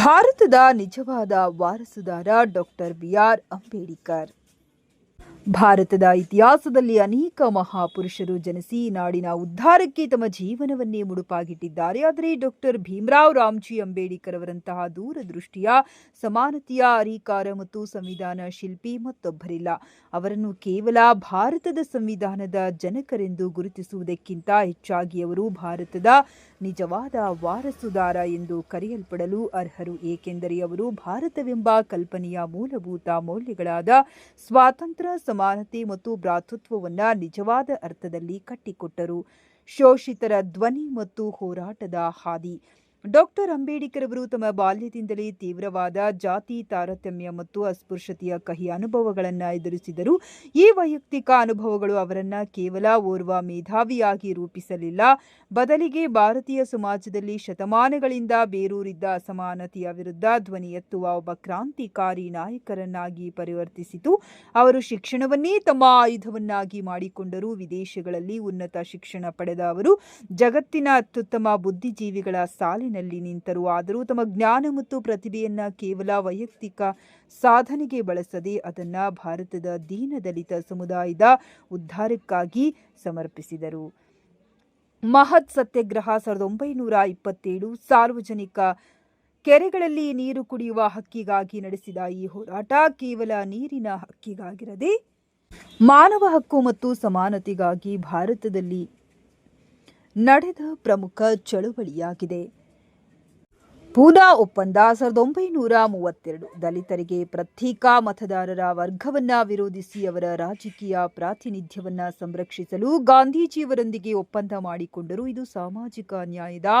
ಭಾರತದ ನಿಜವಾದ ವಾರಸುದಾರ ಡಾಕ್ಟರ್ ಬಿ ಆರ್ ಅಂಬೇಡ್ಕರ್. ಭಾರತದ ಇತಿಹಾಸದಲ್ಲಿ ಅನೇಕ ಮಹಾಪುರುಷರು ಜನಿಸಿ ನಾಡಿನ ಉದ್ಧಾರಕ್ಕೆ ತಮ್ಮ ಜೀವನವನ್ನೇ ಮುಡುಪಾಗಿಟ್ಟಿದ್ದಾರೆ. ಆದರೆ ಡಾಕ್ಟರ್ ಭೀಮರಾವ್ ರಾಮ್ಜಿ ಅಂಬೇಡ್ಕರ್ ಅವರಂತಹ ದೂರದೃಷ್ಟಿಯ, ಸಮಾನತೆಯ ಅರಿಕಾರ ಮತ್ತು ಸಂವಿಧಾನ ಶಿಲ್ಪಿ ಮತ್ತೊಬ್ಬರಿಲ್ಲ. ಅವರನ್ನು ಕೇವಲ ಭಾರತದ ಸಂವಿಧಾನದ ಜನಕರೆಂದು ಗುರುತಿಸುವುದಕ್ಕಿಂತ ಹೆಚ್ಚಾಗಿ ಅವರು ಭಾರತದ ನಿಜವಾದ ವಾರಸುದಾರ ಎಂದು ಕರೆಯಲ್ಪಡಲು ಅರ್ಹರು. ಏಕೆಂದರೆ ಅವರು ಭಾರತವೆಂಬ ಕಲ್ಪನೆಯ ಮೂಲಭೂತ ಮೌಲ್ಯಗಳಾದ ಸ್ವಾತಂತ್ರ್ಯ ಸಮಾನತೆ ಮತ್ತು ಭ್ರಾತೃತ್ವವನ್ನು ನಿಜವಾದ ಅರ್ಥದಲ್ಲಿ ಕಟ್ಟಿಕೊಟ್ಟರು. ಶೋಷಿತರ ಧ್ವನಿ ಮತ್ತು ಹೋರಾಟದ ಹಾದಿ. ಡಾಕ್ಟರ್ ಅಂಬೇಡ್ಕರ್ ಅವರು ತಮ್ಮ ಬಾಲ್ಯದಿಂದಲೇ ತೀವ್ರವಾದ ಜಾತಿ ತಾರತಮ್ಯ ಮತ್ತು ಅಸ್ಪೃಶ್ಯತೆಯ ಕಹಿ ಅನುಭವಗಳನ್ನು ಎದುರಿಸಿದರು. ಈ ವೈಯಕ್ತಿಕ ಅನುಭವಗಳು ಅವರನ್ನು ಕೇವಲ ಓರ್ವ ಮೇಧಾವಿಯಾಗಿ ರೂಪಿಸಲಿಲ್ಲ. ಬದಲಿಗೆ ಭಾರತೀಯ ಸಮಾಜದಲ್ಲಿ ಶತಮಾನಗಳಿಂದ ಬೇರೂರಿದ್ದ ಅಸಮಾನತೆಯ ವಿರುದ್ಧ ಧ್ವನಿ ಎತ್ತುವ ಒಬ್ಬ ಕ್ರಾಂತಿಕಾರಿ ನಾಯಕರನ್ನಾಗಿ ಪರಿವರ್ತಿಸಿತು. ಅವರು ಶಿಕ್ಷಣವನ್ನೇ ತಮ್ಮ ಆಯುಧವನ್ನಾಗಿ ಮಾಡಿಕೊಂಡರು ವಿದೇಶಗಳಲ್ಲಿ ಉನ್ನತ ಶಿಕ್ಷಣ ಪಡೆದ ಅವರು ಜಗತ್ತಿನ ಅತ್ಯುತ್ತಮ ಬುದ್ಧಿಜೀವಿಗಳ ಸಾಲಿನಲ್ಲಿ ನಿಂತರು ಆದರೂ ತಮ್ಮ ಜ್ಞಾನ ಮತ್ತು ಪ್ರತಿಭೆಯನ್ನು ಕೇವಲ ವೈಯಕ್ತಿಕ ಸಾಧನೆಗೆ ಬಳಸದೆ ಅದನ್ನು ಭಾರತದ ದೀನದಲಿತ ಸಮುದಾಯದ ಉದ್ಧಾರಕ್ಕಾಗಿ ಸಮರ್ಪಿಸಿದರು. ಮಹತ್ ಸತ್ಯಾಗ್ರಹ ಸಾವಿರದ ಒಂಬೈನೂರ ಇಪ್ಪತ್ತೇಳು ಸಾರ್ವಜನಿಕ ಕೆರೆಗಳಲ್ಲಿ ನೀರು ಕುಡಿಯುವ ಹಕ್ಕಿಗಾಗಿ ನಡೆಸಿದ ಈ ಹೋರಾಟ ಕೇವಲ ನೀರಿನ ಹಕ್ಕಿಗಾಗಿರದೆ ಮಾನವ ಹಕ್ಕು ಮತ್ತು ಸಮಾನತೆಗಾಗಿ ಭಾರತದಲ್ಲಿ ನಡೆದ ಪ್ರಮುಖ ಚಳುವಳಿಯಾಗಿದೆ. ಪೂನಾ ಒಪ್ಪಂದ ಸಾವಿರದ ಒಂಬೈನೂರ ಮೂವತ್ತೆರಡು. ದಲಿತರಿಗೆ ಪ್ರತ್ಯೇಕ ಮತದಾರರ ವರ್ಗವನ್ನ ವಿರೋಧಿಸಿ ಅವರ ರಾಜಕೀಯ ಪ್ರಾತಿನಿಧ್ಯವನ್ನ ಸಂರಕ್ಷಿಸಲು ಗಾಂಧೀಜಿಯವರೊಂದಿಗೆ ಒಪ್ಪಂದ ಮಾಡಿಕೊಂಡರು. ಇದು ಸಾಮಾಜಿಕ ನ್ಯಾಯದ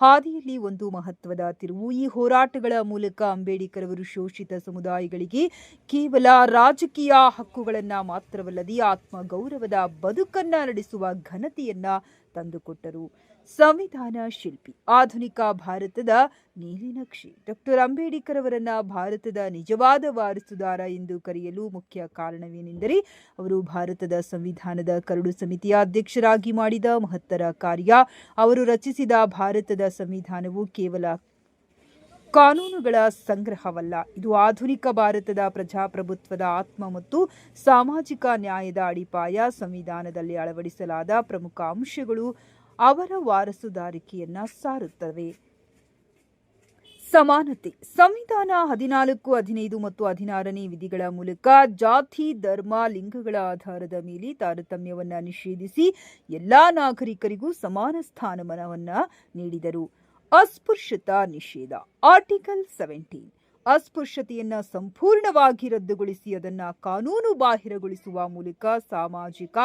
ಹಾದಿಯಲ್ಲಿ ಒಂದು ಮಹತ್ವದ ತಿರುವು. ಈ ಹೋರಾಟಗಳ ಮೂಲಕ ಅಂಬೇಡ್ಕರ್ ಅವರು ಶೋಷಿತ ಸಮುದಾಯಗಳಿಗೆ ಕೇವಲ ರಾಜಕೀಯ ಹಕ್ಕುಗಳನ್ನ ಮಾತ್ರವಲ್ಲದೆ ಆತ್ಮ ಗೌರವದ ಬದುಕನ್ನ ನಡೆಸುವ ಘನತೆಯನ್ನ ತಂದುಕೊಟ್ಟರು. ಸಂವಿಧಾನ ಶಿಲ್ಪಿ, ಆಧುನಿಕ ಭಾರತದ ನೀಲಿನಕ್ಷೆ ಡಾಕ್ಟರ್ ಅಂಬೇಡ್ಕರ್ ಅವರನ್ನ ಭಾರತದ ನಿಜವಾದ ವಾರಸುದಾರ ಎಂದು ಕರೆಯಲು ಮುಖ್ಯ ಕಾರಣವೇನೆಂದರೆ, ಅವರು ಭಾರತದ ಸಂವಿಧಾನದ ಕರಡು ಸಮಿತಿಯ ಅಧ್ಯಕ್ಷರಾಗಿ ಮಾಡಿದ ಮಹತ್ತರ ಕಾರ್ಯ. ಅವರು ರಚಿಸಿದ ಭಾರತದ ಸಂವಿಧಾನವು ಕೇವಲ ಕಾನೂನುಗಳ ಸಂಗ್ರಹವಲ್ಲ, ಇದು ಆಧುನಿಕ ಭಾರತದ ಪ್ರಜಾಪ್ರಭುತ್ವದ ಆತ್ಮ ಮತ್ತು ಸಾಮಾಜಿಕ ನ್ಯಾಯದ ಅಡಿಪಾಯ. ಸಂವಿಧಾನದಲ್ಲಿ ಅಳವಡಿಸಲಾದ ಪ್ರಮುಖ ಅಂಶಗಳು ಅವರ ವಾರಸುದಾರಿಕೆಯನ್ನು ಸಾರುತ್ತವೆ. ಸಮಾನತೆ. ಸಂವಿಧಾನ ಹದಿನಾಲ್ಕು, ಹದಿನೈದು ಮತ್ತು ಹದಿನಾರನೇ ವಿಧಿಗಳ ಮೂಲಕ ಜಾತಿ, ಧರ್ಮ, ಲಿಂಗಗಳ ಆಧಾರದ ಮೇಲೆ ತಾರತಮ್ಯವನ್ನ ನಿಷೇಧಿಸಿ ಎಲ್ಲ ನಾಗರಿಕರಿಗೂ ಸಮಾನ ಸ್ಥಾನಮಾನವನ್ನ ನೀಡಿದರು. ಅಸ್ಪೃಶ್ಯತಾ ನಿಷೇಧ. Article seventeen. ಅಸ್ಪೃಶ್ಯತೆಯನ್ನ ಸಂಪೂರ್ಣವಾಗಿ ರದ್ದುಗೊಳಿಸಿ ಅದನ್ನು ಕಾನೂನು ಬಾಹಿರಗೊಳಿಸುವ ಮೂಲಕ ಸಾಮಾಜಿಕ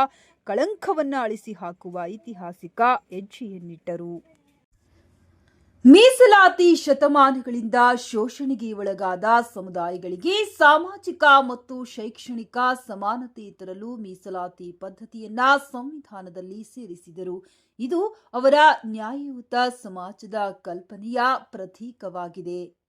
ಕಳಂಕವನ್ನ ಅಳಿಸಿ ಹಾಕುವ ಐತಿಹಾಸಿಕ ಹೆಜ್ಜೆಯನ್ನಿಟ್ಟರು ಮೀಸಲಾತಿ ಶತಮಾನಗಳಿಂದ ಶೋಷಣೆಗೆ ಒಳಗಾದ ಸಮುದಾಯಗಳಿಗೆ ಸಾಮಾಜಿಕ ಮತ್ತು ಶೈಕ್ಷಣಿಕ ಸಮಾನತೆ ತರಲು ಮೀಸಲಾತಿ ಪದ್ಧತಿಯನ್ನ ಸಂವಿಧಾನದಲ್ಲಿ ಸೇರಿಸಿದರು. ಇದು ಅವರ ನ್ಯಾಯಯುತ ಸಮಾಜದ ಕಲ್ಪನೆಯ ಪ್ರತೀಕವಾಗಿದೆ.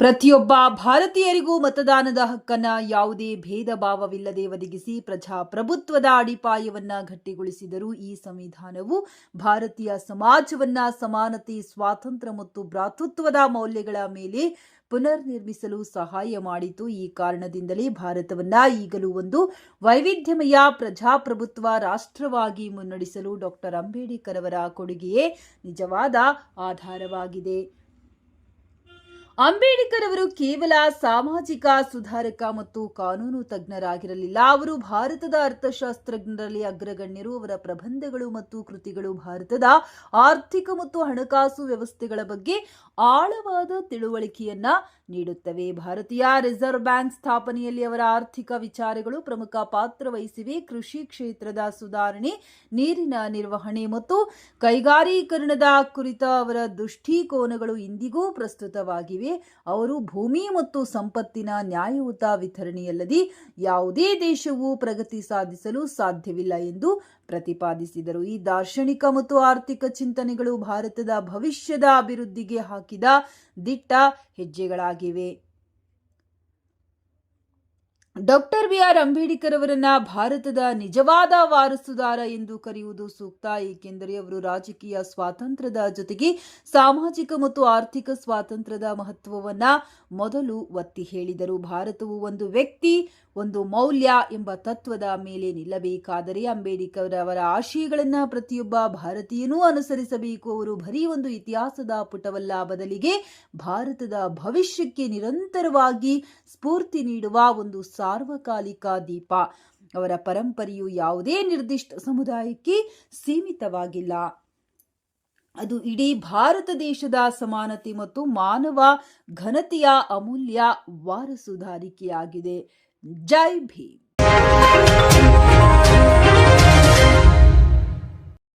ಪ್ರತಿಯೊಬ್ಬ ಭಾರತೀಯರಿಗೂ ಮತದಾನದ ಹಕ್ಕನ್ನ ಯಾವುದೇ ಭೇದ ಭಾವವಿಲ್ಲದೆ ಒದಗಿಸಿ ಪ್ರಜಾಪ್ರಭುತ್ವದ ಅಡಿಪಾಯವನ್ನ ಗಟ್ಟಿಗೊಳಿಸಿದರು ಈ ಸಂವಿಧಾನವು ಭಾರತೀಯ ಸಮಾಜವನ್ನ ಸಮಾನತೆ, ಸ್ವಾತಂತ್ರ್ಯ ಮತ್ತು ಭ್ರಾತೃತ್ವದ ಮೌಲ್ಯಗಳ ಮೇಲೆ ಪುನರ್ ನಿರ್ಮಿಸಲು ಸಹಾಯ ಮಾಡಿತು. ಈ ಕಾರಣದಿಂದಲೇ ಭಾರತವನ್ನ ಈಗಲೂ ಒಂದು ವೈವಿಧ್ಯಮಯ ಪ್ರಜಾಪ್ರಭುತ್ವ ರಾಷ್ಟ್ರವಾಗಿ ಮುನ್ನಡೆಸಲು ಡಾಕ್ಟರ್ ಅಂಬೇಡ್ಕರ್ ಅವರ ಕೊಡುಗೆಯೇ ನಿಜವಾದ ಆಧಾರವಾಗಿದೆ. ಅಂಬೇಡ್ಕರ್ ಅವರು ಕೇವಲ ಸಾಮಾಜಿಕ ಸುಧಾರಕ ಮತ್ತು ಕಾನೂನು ತಜ್ಞರಾಗಿರಲಿಲ್ಲ. ಅವರು ಭಾರತದ ಅರ್ಥಶಾಸ್ತ್ರಜ್ಞರಲ್ಲಿ ಅಗ್ರಗಣ್ಯರು. ಅವರ ಪ್ರಬಂಧಗಳು ಮತ್ತು ಕೃತಿಗಳು ಭಾರತದ ಆರ್ಥಿಕ ಮತ್ತು ಹಣಕಾಸು ವ್ಯವಸ್ಥೆಗಳ ಬಗ್ಗೆ ಆಳವಾದ ತಿಳುವಳಿಕೆಯನ್ನ ನೀಡುತ್ತವೆ. ಭಾರತೀಯ ರಿಸರ್ವ್ ಬ್ಯಾಂಕ್ ಸ್ಥಾಪನೆಯಲ್ಲಿ ಅವರ ಆರ್ಥಿಕ ವಿಚಾರಗಳು ಪ್ರಮುಖ ಪಾತ್ರ ವಹಿಸಿವೆ. ಕೃಷಿ ಕ್ಷೇತ್ರದ ಸುಧಾರಣೆ, ನೀರಿನ ನಿರ್ವಹಣೆ ಮತ್ತು ಕೈಗಾರೀಕರಣದ ಕುರಿತ ಅವರ ದೃಷ್ಟಿಕೋನಗಳು ಇಂದಿಗೂ ಪ್ರಸ್ತುತವಾಗಿವೆ. ಅವರು ಭೂಮಿ ಮತ್ತು ಸಂಪತ್ತಿನ ನ್ಯಾಯಯುತ ವಿತರಣೆಯಲ್ಲದೆ ಯಾವುದೇ ದೇಶವು ಪ್ರಗತಿ ಸಾಧಿಸಲು ಸಾಧ್ಯವಿಲ್ಲ ಎಂದು ಪ್ರತಿಪಾದಿಸಿದರು. ಈ ದಾರ್ಶನಿಕ ಮತ್ತು ಆರ್ಥಿಕ ಚಿಂತನೆಗಳು ಭಾರತದ ಭವಿಷ್ಯದ ಅಭಿವೃದ್ಧಿಗೆ ಹಾಕಿದ ದಿಟ್ಟ ಹೆಜ್ಜೆಗಳಾಗಿವೆ. ಡಾಕ್ಟರ್ ಬಿ ಆರ್ ಅಂಬೇಡ್ಕರ್ ಅವರನ್ನ ಭಾರತದ ನಿಜವಾದ ವಾರಸುದಾರ ಎಂದು ಕರೆಯುವುದು ಸೂಕ್ತ, ಏಕೆಂದರೆ ಅವರು ರಾಜಕೀಯ ಸ್ವಾತಂತ್ರ್ಯದ ಜೊತೆಗೆ ಸಾಮಾಜಿಕ ಮತ್ತು ಆರ್ಥಿಕ ಸ್ವಾತಂತ್ರ್ಯದ ಮಹತ್ವವನ್ನ ಮೊದಲು ಒತ್ತಿ ಹೇಳಿದರು. ಭಾರತವು ಒಂದು ವ್ಯಕ್ತಿ ಒಂದು ಮೌಲ್ಯ ಎಂಬ ತತ್ವದ ಮೇಲೆ ನಿಲ್ಲಬೇಕಾದರೆ ಅಂಬೇಡ್ಕರ್ ಅವರ ಆಶಯಗಳನ್ನ ಪ್ರತಿಯೊಬ್ಬ ಭಾರತೀಯನೂ ಅನುಸರಿಸಬೇಕು. ಅವರು ಬರೀ ಒಂದು ಇತಿಹಾಸದ ಪುಟವಲ್ಲ, ಬದಲಿಗೆ ಭಾರತದ ಭವಿಷ್ಯಕ್ಕೆ ನಿರಂತರವಾಗಿ ಸ್ಫೂರ್ತಿ ನೀಡುವ ಒಂದು ಸಾರ್ವಕಾಲಿಕ ದೀಪ. ಅವರ ಪರಂಪರೆಯು ಯಾವುದೇ ನಿರ್ದಿಷ್ಟ ಸಮುದಾಯಕ್ಕೆ ಸೀಮಿತವಾಗಿಲ್ಲ. ಅದು ಇಡೀ ಭಾರತ ದೇಶದ ಸಮಾನತೆ ಮತ್ತು ಮಾನವ ಘನತೆಯ ಅಮೂಲ್ಯ ವಾರಸುದಾರಿಕೆಯಾಗಿದೆ. ಜೈ ಭೀಮ್